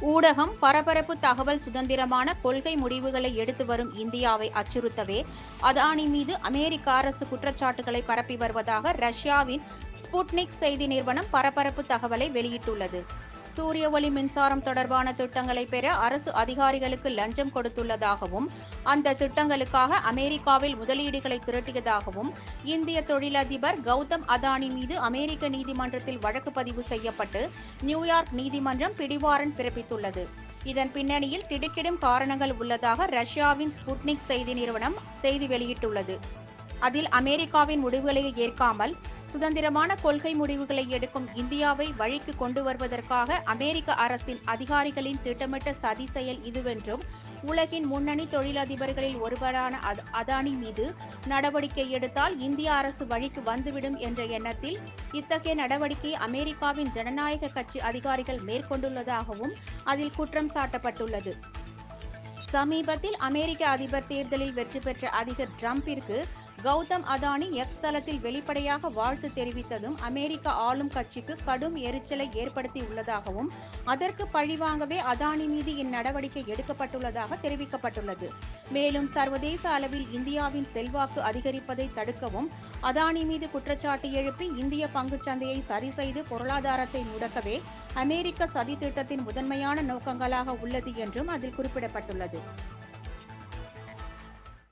ஊடகம் பரபரப்பு தகவல் சுதந்திரமான கொள்கை முடிவுகளை எடுத்து வரும் இந்தியாவை அச்சுறுத்தவே அதானி மீது அமெரிக்க அரசு குற்றச்சாட்டுகளை பரப்பி வருவதாக ரஷ்யாவின் ஸ்புட்னிக் செய்தி நிறுவனம் பரபரப்பு தகவலை வெளியிட்டுள்ளது. சூரிய ஒளி மின்சாரம் தொடர்பான திட்டங்களை பெற அரசு அதிகாரிகளுக்கு லஞ்சம் கொடுத்துள்ளதாகவும் அந்த திட்டங்களுக்காக அமெரிக்காவில் முதலீடுகளை திரட்டியதாகவும் இந்திய தொழிலதிபர் கௌதம் அதானி மீது அமெரிக்க நீதிமன்றத்தில் வழக்கு பதிவு செய்யப்பட்டு நியூயார்க் நீதிமன்றம் பிடிவாரண்ட் பிறப்பித்துள்ளது. இதன் பின்னணியில் திடுக்கிடும் காரணங்கள் உள்ளதாக ரஷ்யாவின் ஸ்புட்னிக் செய்தி நிறுவனம் செய்தி வெளியிட்டுள்ளது. அதில் அமெரிக்காவின் முடிவுகளை ஏற்காமல் சுதந்திரமான கொள்கை முடிவுகளை எடுக்கும் இந்தியாவை வழிக்கு கொண்டு வருவதற்காக அமெரிக்க அரசின் அதிகாரிகளின் திட்டமிட்ட சதி செயல் இதுவென்றும் உலகின் முன்னணி தொழிலதிபர்களில் ஒருவரான அதானி மீது நடவடிக்கை எடுத்தால் இந்திய அரசு வழிக்கு வந்துவிடும் என்ற எண்ணத்தில் இத்தகைய நடவடிக்கை அமெரிக்காவின் ஜனநாயக கட்சி அதிகாரிகள் மேற்கொண்டுள்ளதாகவும் அதில் குற்றம் சாட்டப்பட்டுள்ளது. சமீபத்தில் அமெரிக்க அதிபர் தேர்தலில் வெற்றி பெற்ற அதிபர் ட்ரம்பிற்கு கௌதம் அதானி எக்ஸ் தளத்தில் வெளிப்படையாக வாழ்த்து தெரிவித்ததும் அமெரிக்க ஆளும் கட்சிக்கு கடும் எரிச்சலை ஏற்படுத்தி உள்ளதாகவும் அதற்கு பழிவாங்கவே அதானி மீது இந்நடவடிக்கை எடுக்கப்பட்டுள்ளதாக தெரிவிக்கப்பட்டுள்ளது. மேலும் சர்வதேச அளவில் இந்தியாவின் செல்வாக்கு அதிகரிப்பதை தடுக்கவும் அதானி மீது குற்றச்சாட்டு எழுப்பி இந்திய பங்குச் சந்தையை பொருளாதாரத்தை முடக்கவே அமெரிக்க சதி திட்டத்தின் முதன்மையான நோக்கங்களாக உள்ளது என்றும் அதில் குறிப்பிடப்பட்டுள்ளது.